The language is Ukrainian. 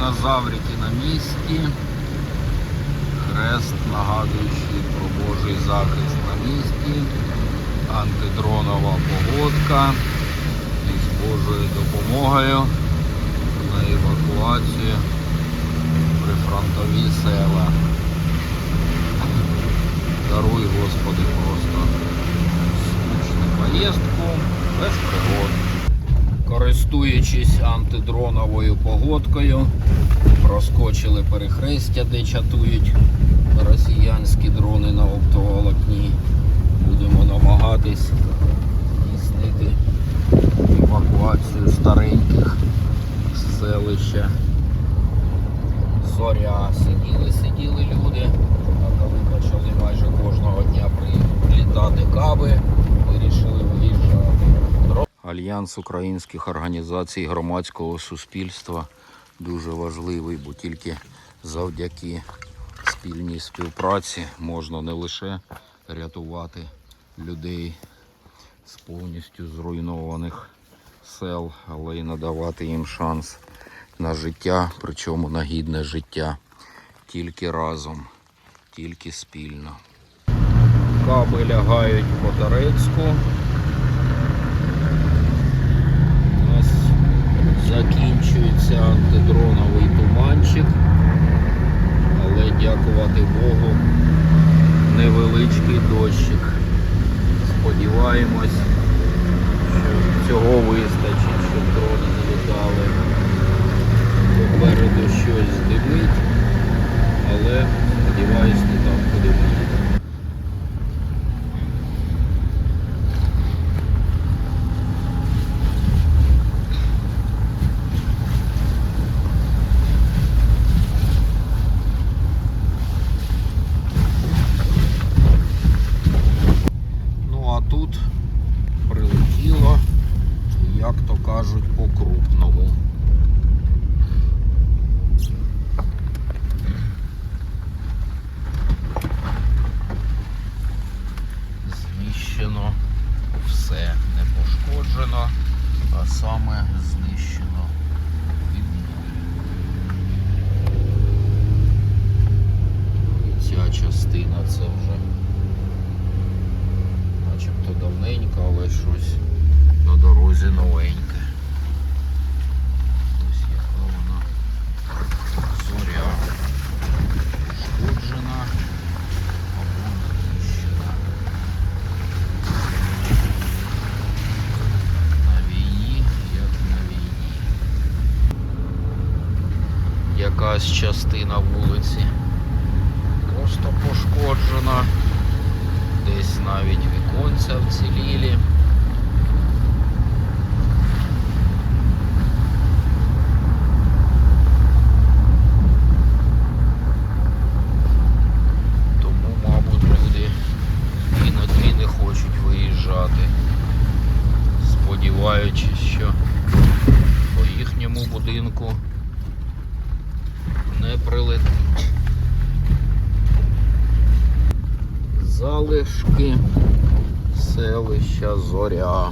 Динозаврики на місці. Хрест, нагадуючий про Божий захист на місці. Антидронова погодка. І з Божою допомогою на евакуацію прифронтові села. Даруй, Господи, просто скучну поїздку без пригод. Користуючись антидроновою погодкою, проскочили перехрестя, де чатують росіянські дрони на оптоволокні. Будемо намагатись здійснити евакуацію стареньких з селища. Зоря сиділи, сиділи люди, а коли почали майже кожного дня прилітати каби, вирішили. Альянс українських організацій громадського суспільства дуже важливий, бо тільки завдяки спільній співпраці можна не лише рятувати людей з повністю зруйнованих сел, але й надавати їм шанс на життя, причому на гідне життя. Тільки разом, тільки спільно. Каби лягають по Торецьку. Туманчик, але дякувати Богу, невеличкий дощик. Сподіваємось, що цього вистачить, щоб дрони не як то кажуть, по-крупному. Знищено все, не пошкоджено, а саме знищено. Ця частина це вже начебто давненько, але щось на дорозі новеньке. Ось яка вона зоря пошкоджена або знищена. На війні, як на війні. Якась частина вулиці просто пошкоджена. Десь навіть віконця вцілілі. Виїжджати, сподіваючись, що по їхньому будинку не прилетить. Залишки селища Зоря.